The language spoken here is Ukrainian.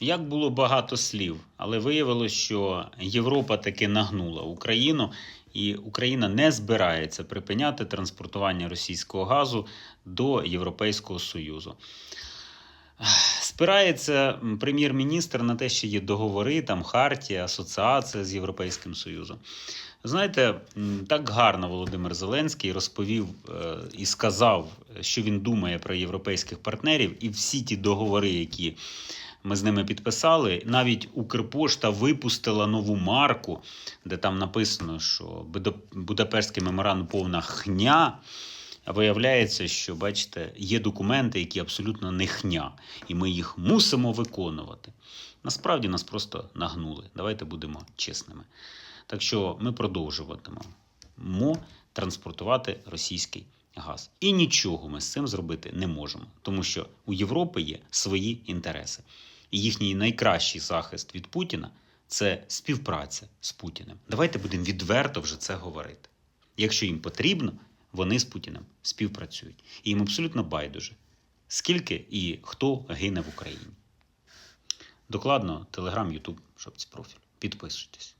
Як було багато слів, але виявилось, що Європа таки нагнула Україну, і Україна не збирається припиняти транспортування російського газу до Європейського Союзу. Спирається прем'єр-міністр на те, що є договори, там хартія, асоціація з Європейським Союзом. Знаєте, так гарно Володимир Зеленський розповів е, і сказав, що він думає про європейських партнерів, і всі ті договори, які ми з ними підписали. Навіть Укрпошта випустила нову марку, де там написано, що Будап- Будапештський меморандум повна хня. А виявляється, що бачите, є документи, які абсолютно не хня, і ми їх мусимо виконувати. Насправді нас просто нагнули. Давайте будемо чесними. Так що ми продовжуватимемо транспортувати російський газ. І нічого ми з цим зробити не можемо, тому що у Європи є свої інтереси. І їхній найкращий захист від Путіна це співпраця з Путіним. Давайте будемо відверто вже це говорити. Якщо їм потрібно, вони з Путіним співпрацюють. І їм абсолютно байдуже, скільки і хто гине в Україні. Докладно Телеграм, Ютуб, шопці профіль. Підписуйтесь.